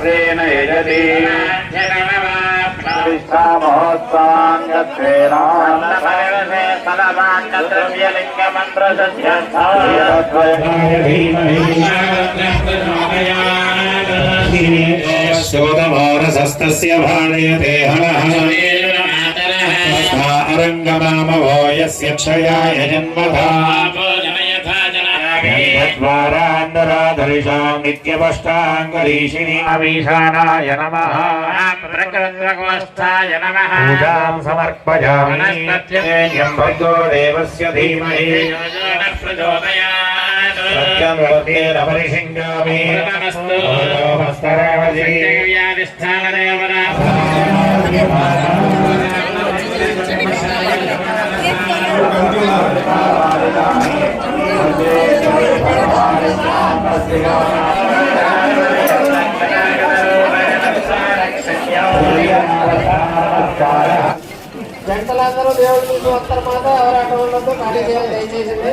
वस्त्रेण यजति श्रोतवारसस्तस्य भाणयते हरः। अरङ्गनामवो यस्य ధరిషాం నిత్యపష్టాంగరీషిణీమీషానాయ నమః ప్రకృతకోష్ఠాయ నమః పూజాం సమర్పయామి నత్యం భర్గో దేవస్య ధీమహి ప్రచోదయాత్ సత్యం వర్తేన జంటలందరూ దేవుడి నుంచి వస్తారు మాట ఎవరు అక్కడ ఉండదు ఖాళీ చేయాలి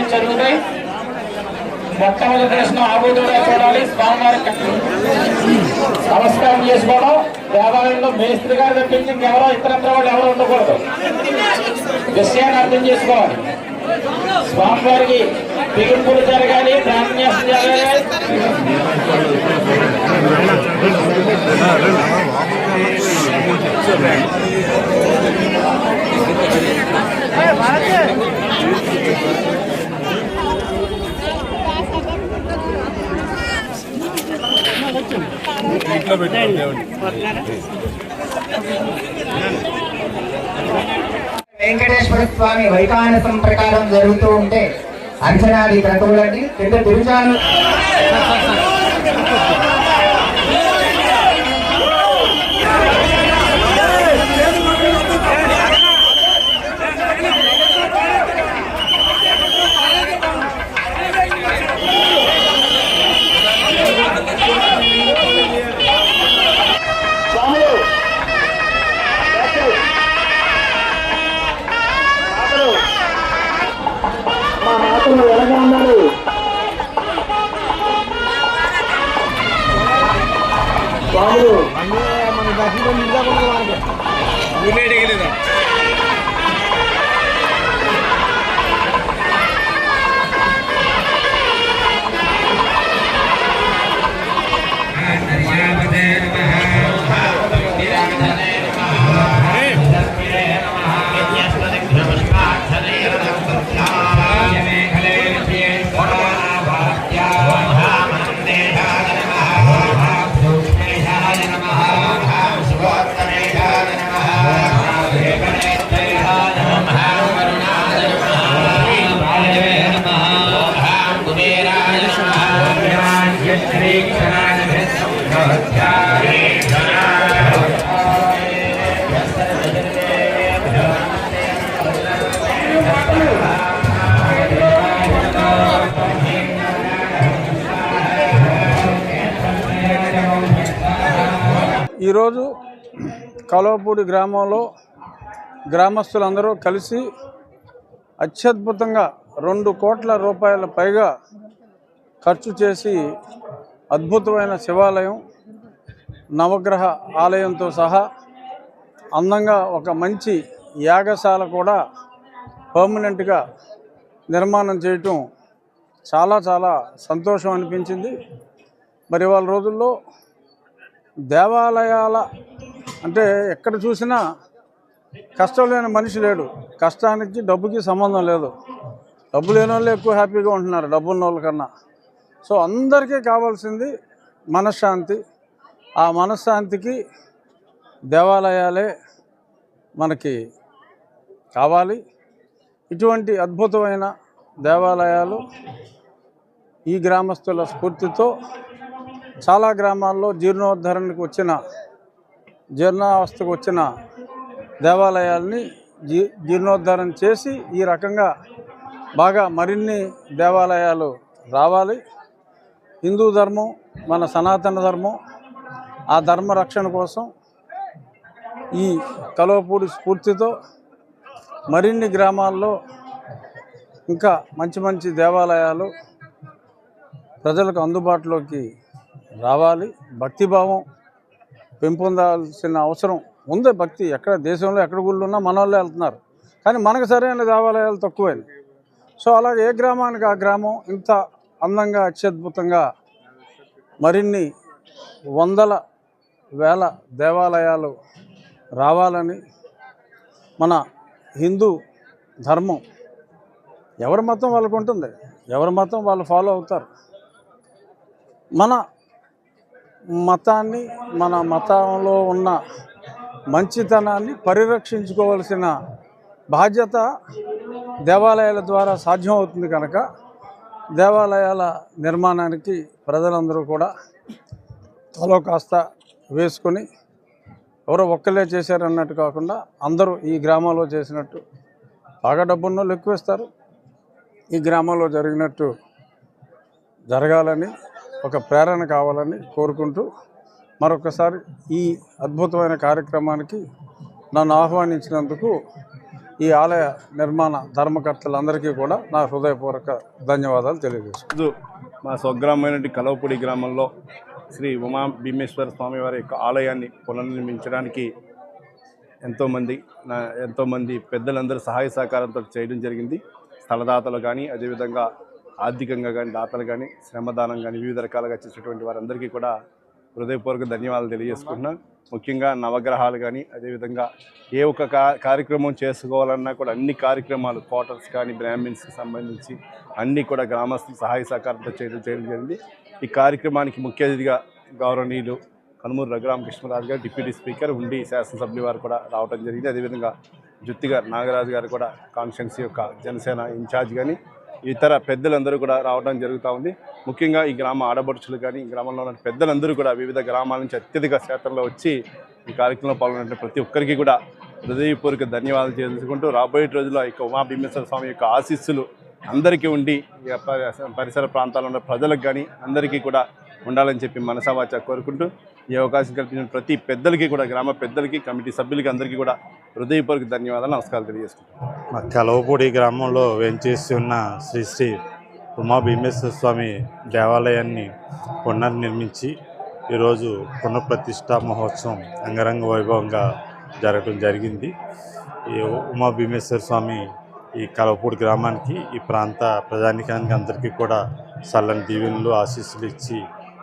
అన్ని జరుగుతాయి మొట్టమొదటి దర్శనం ఆబోధుగా చూడాలి. స్వామివారి నమస్కారం చేసుకోవడం. దేవాలయంలో మేస్త్రి గారు తప్పించి ఇంకెవరో ఇతరత్ర వాళ్ళు ఎవరు ఉండకూడదు. విషయాన్ని అర్థం చేసుకోవాలి. స్వామివారికి బిగింపులు జరగాలి ప్రాణ్యాసం జరగాలి. వెంకటేశ్వర స్వామి వైకానసం ప్రకారం జరుగుతూ ఉంటే అంచనాది క్రతువులన్నీ కింద తిరుచాను. মানে ఈరోజు కలవపూడి గ్రామంలో గ్రామస్తులందరూ కలిసి అత్యద్భుతంగా రెండు కోట్ల రూపాయల పైగా ఖర్చు చేసి అద్భుతమైన శివాలయం నవగ్రహ ఆలయంతో సహా అందంగా ఒక మంచి యాగశాల కూడా పర్మనెంట్గా నిర్మాణం చేయటం చాలా చాలా సంతోషం అనిపించింది. మరి వాళ్ళ రోజుల్లో దేవాలయాల అంటే ఎక్కడ చూసినా కష్టం లేని మనిషి లేడు. కష్టానికి డబ్బుకి సంబంధం లేదు. డబ్బు లేని వాళ్ళు ఎక్కువ హ్యాపీగా ఉంటున్నారు డబ్బు ఉన్న వాళ్ళకన్నా సో అందరికీ కావాల్సింది మనశ్శాంతి. ఆ మనశ్శాంతికి దేవాలయాలే మనకి కావాలి. ఇటువంటి అద్భుతమైన దేవాలయాలు ఈ గ్రామస్తుల స్ఫూర్తితో చాలా గ్రామాల్లో జీర్ణోద్ధరణకు వచ్చిన జీర్ణావస్థకు వచ్చిన దేవాలయాల్ని జీ జీర్ణోద్ధరణ చేసి ఈ రకంగా బాగా మరిన్ని దేవాలయాలు రావాలి. హిందూ ధర్మం మన సనాతన ధర్మం ఆ ధర్మ రక్షణ కోసం ఈ కలవపూడి స్ఫూర్తితో మరిన్ని గ్రామాల్లో ఇంకా మంచి మంచి దేవాలయాలు ప్రజలకు అందుబాటులోకి రావాలి. భక్తిభావం పెంపొందాల్సిన అవసరం ఉంది. భక్తి ఎక్కడ దేశంలో ఎక్కడ గుళ్ళు ఉన్నా మన వాళ్ళే వెళ్తున్నారు. కానీ మనకు సరైన దేవాలయాలు తక్కువైనవి సో అలాగే ఏ గ్రామానికి ఆ గ్రామం ఇంత అందంగా అత్యద్భుతంగా మరిన్ని వందల వేల దేవాలయాలు రావాలని మన హిందూ ధర్మం ఎవరి మతం వాళ్ళకు ఉంటుంది. ఎవరి మతం వాళ్ళు ఫాలో అవుతారు. మన మతాన్ని మన మతంలో ఉన్న మంచితనాన్ని పరిరక్షించుకోవలసిన బాధ్యత దేవాలయాల ద్వారా సాధ్యం అవుతుంది కనుక దేవాలయాల నిర్మాణానికి ప్రజలందరూ కూడా తలో కాస్త వేసుకొని ఎవరో ఒక్కలే చేశారన్నట్టు కాకుండా అందరూ ఈ గ్రామంలో చేసినట్టు బాగా డబ్బున్నోళ్ళు ఎక్కువ ఈ గ్రామంలో జరిగినట్టు జరగాలని ఒక ప్రేరణ కావాలని కోరుకుంటూ మరొకసారి ఈ అద్భుతమైన కార్యక్రమానికి నన్ను ఆహ్వానించినందుకు ఈ ఆలయ నిర్మాణ ధర్మకర్తలందరికీ కూడా నా హృదయపూర్వక ధన్యవాదాలు తెలియజేస్తున్నాను మా స్వగ్రామైనటువంటి కలవపూడి గ్రామంలో శ్రీ ఉమా భీమేశ్వర స్వామి వారి యొక్క ఆలయాన్ని పునర్నిర్మించడానికి ఎంతోమంది నా ఎంతోమంది పెద్దలందరూ సహాయ సహకారంతో చేయడం జరిగింది. స్థలదాతలు కానీ అదేవిధంగా ఆర్థికంగా కానీ దాతలు కానీ శ్రమదానం కానీ వివిధ రకాలుగా చేసినటువంటి వారందరికీ కూడా హృదయపూర్వక ధన్యవాదాలు తెలియజేసుకుంటున్నాను ముఖ్యంగా నవగ్రహాలు కానీ అదేవిధంగా ఏ ఒక్క కార్యక్రమం చేసుకోవాలన్నా కూడా అన్ని కార్యక్రమాలు క్వార్టర్స్ కానీ బ్రాహ్మిన్స్కి సంబంధించి అన్నీ కూడా గ్రామస్తులు సహాయ సహకారంతో చేయడం చేయడం జరిగింది. ఈ కార్యక్రమానికి ముఖ్య అతిథిగా గౌరవనీయులు కనుమూరు రఘురామకృష్ణరాజు గారు డిప్యూటీ స్పీకర్ ఉండి శాసనసభ్యులు వారు కూడా రావడం జరిగింది. అదేవిధంగా జుత్తిగా నాగరాజు గారు కూడా కాన్స్టిట్యున్సీ యొక్క జనసేన ఇన్ఛార్జ్ కానీ ఇతర పెద్దలందరూ కూడా రావడం జరుగుతూ ఉంది. ముఖ్యంగా ఈ గ్రామ ఆడపడుచులు కానీ ఈ గ్రామంలో ఉన్న పెద్దలందరూ కూడా వివిధ గ్రామాల నుంచి అత్యధిక శాతంలో వచ్చి ఈ కార్యక్రమంలో పాల్గొన్న ప్రతి ఒక్కరికి కూడా హృదయపూర్వక ధన్యవాదాలు తెలుసుకుంటూ రాబోయే రోజుల్లో ఈ యొక్క ఉమా భీమేశ్వర స్వామి యొక్క ఆశీస్సులు అందరికీ ఉండి ఈ పరి- పరిసర ప్రాంతాల్లో ఉన్న ప్రజలకు కానీ అందరికీ కూడా ఉండాలని చెప్పి మనసావాచ కోరుకుంటూ ఈ అవకాశం కల్పించిన ప్రతి పెద్దలకి కూడా గ్రామ పెద్దలకి కమిటీ సభ్యులకి అందరికీ కూడా హృదయపూర్వక ధన్యవాదాలు నమస్కారాలు తెలియజేసుకుంటాం మా కలవపూడి గ్రామంలో వేంచేసి ఉన్న శ్రీ శ్రీ ఉమా భీమేశ్వర స్వామి దేవాలయాన్ని పునర్నిర్మించి ఈరోజు పునఃప్రతిష్ఠా మహోత్సవం అంగరంగ వైభవంగా జరగడం జరిగింది. ఈ ఉమా భీమేశ్వర స్వామి ఈ కలవపూడి గ్రామానికి ఈ ప్రాంత ప్రజానికానికి అందరికీ కూడా చల్లని దీవెనలు ఆశీస్సులు ఇచ్చి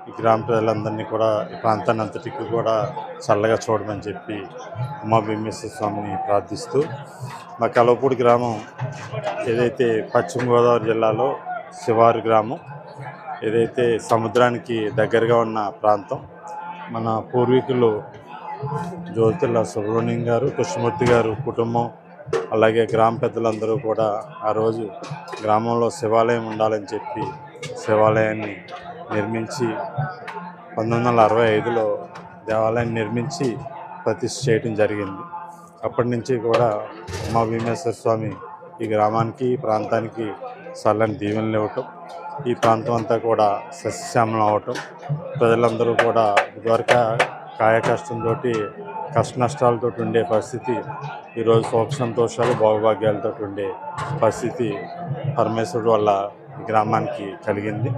ఈ గ్రామ ప్రజలందరినీ కూడా ఈ ప్రాంతాన్ని అంతటికి కూడా చల్లగా చూడమని చెప్పి ఉమా భీమేశ్వర స్వామిని ప్రార్థిస్తూ మా కలవపూడి గ్రామం ఏదైతే పశ్చిమ గోదావరి జిల్లాలో శివారు గ్రామం ఏదైతే సముద్రానికి దగ్గరగా ఉన్న ప్రాంతం మన పూర్వీకులు జ్యోతిల సుబ్రహ్మణ్యం గారు కృష్ణమూర్తి గారు కుటుంబం అలాగే గ్రామ పెద్దలందరూ కూడా ఆ రోజు గ్రామంలో శివాలయం ఉండాలని చెప్పి శివాలయాన్ని నిర్మించి పంతొమ్మిది వందల అరవై ఐదులో దేవాలయాన్ని నిర్మించి ప్రతిష్ఠ చేయడం జరిగింది. అప్పటి నుంచి కూడా ఉమా భీమేశ్వర స్వామి ఈ గ్రామానికి ఈ ప్రాంతానికి చల్లని దీవెనలు ఇవ్వటం ఈ ప్రాంతం అంతా కూడా సస్యశ్యామలం అవటం ప్రజలందరూ కూడా ఇదివరకు కాయ కష్టంతో కష్ట నష్టాలతో ఉండే పరిస్థితి ఈరోజు సోక్ష సంతోషాలు భోగభాగ్యాలతో ఉండే పరిస్థితి పరమేశ్వరుడు వల్ల గ్రామానికి కలిగింది.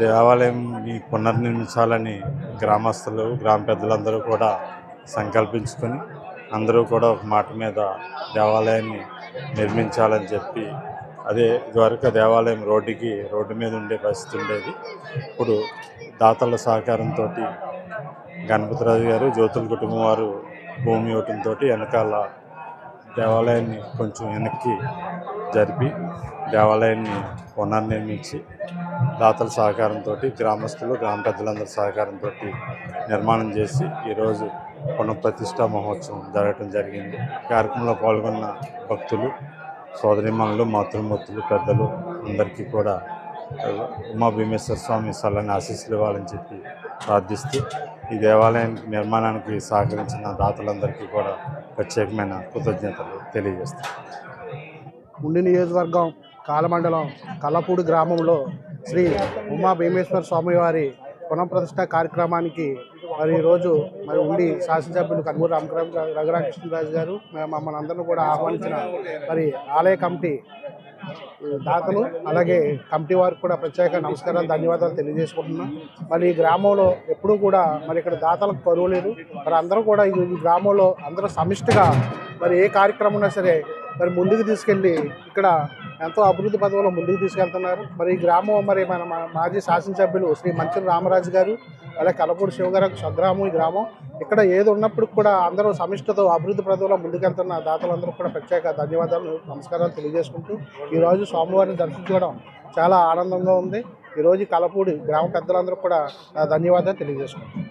దేవాలయంని పునర్నిర్మించాలని గ్రామస్తులు గ్రామ పెద్దలందరూ కూడా సంకల్పించుకొని అందరూ కూడా ఒక మాట మీద దేవాలయాన్ని నిర్మించాలని చెప్పి అదే ఇదివరకు దేవాలయం రోడ్డుకి రోడ్డు మీద ఉండే పరిస్థితి ఉండేది. ఇప్పుడు దాతల సహకారంతో గణపతిరాజు గారు జ్యోతుల కుటుంబం వారు భూమి ఇవ్వటంతో వెనకాల దేవాలయాన్ని కొంచెం వెనక్కి జరిపి దేవాలయాన్ని పునర్నిర్మించి దాతల సహకారంతో గ్రామస్తులు గ్రామ పెద్దలందరి సహకారంతో నిర్మాణం చేసి ఈరోజు పునఃప్రతిష్ఠ మహోత్సవం జరగటం జరిగింది. కార్యక్రమంలో పాల్గొన్న భక్తులు సోదరిమణులు మాతృమూర్తులు పెద్దలు అందరికీ కూడా ఉమా భీమేశ్వర స్వామి సల్లని ఆశీస్సులు ఇవ్వాలని చెప్పి ప్రార్థిస్తూ ఈ దేవాలయం నిర్మాణానికి సహకరించిన దాతలందరికీ కూడా ప్రత్యేకమైన కృతజ్ఞతలు తెలియజేస్తాను ఉండి నియోజకవర్గం కాలమండలం కల్లపూడి గ్రామంలో శ్రీ ఉమా భీమేశ్వర స్వామివారి పునఃప్రతిష్ఠ కార్యక్రమానికి మరి ఈరోజు మరి ఉండి శాసనసభ్యులు కన్మూరు రామకృష్ణ రఘురామకృష్ణరాజు గారు మమ్మల్ని అందరినీ కూడా ఆహ్వానించిన మరి ఆలయ కమిటీ దాతలు అలాగే కమిటీ వారికి కూడా ప్రత్యేక నమస్కారాలు ధన్యవాదాలు తెలియజేసుకుంటున్నాం. మరి ఈ గ్రామంలో ఎప్పుడూ కూడా మరి ఇక్కడ దాతలకు కరువు లేదు. మరి అందరూ కూడా ఈ ఈ గ్రామంలో అందరూ సమిష్టిగా మరి ఏ కార్యక్రమం ఉన్నా సరే మరి ముందుకు తీసుకెళ్ళి ఇక్కడ ఎంతో అభివృద్ధి పదవిలో ముందుకు తీసుకెళ్తున్నారు. మరి ఈ గ్రామం మరి మన మాజీ శాసనసభ్యులు శ్రీ మంచం రామరాజు గారు అలాగే కలపూడి శివగారు స్వగ్రామం ఈ గ్రామం. ఇక్కడ ఏది ఉన్నప్పుడు కూడా అందరూ సమిష్టతో అభివృద్ధి పదవిలో ముందుకెళ్తున్న దాతలందరూ కూడా ప్రత్యేక ధన్యవాదాలు నమస్కారాలు తెలియజేసుకుంటూ ఈరోజు స్వామివారిని దర్శించుకోవడం చాలా ఆనందంగా ఉంది. ఈరోజు కలపూడి గ్రామ పెద్దలందరూ కూడా ధన్యవాదాలు తెలియజేసుకుంటాం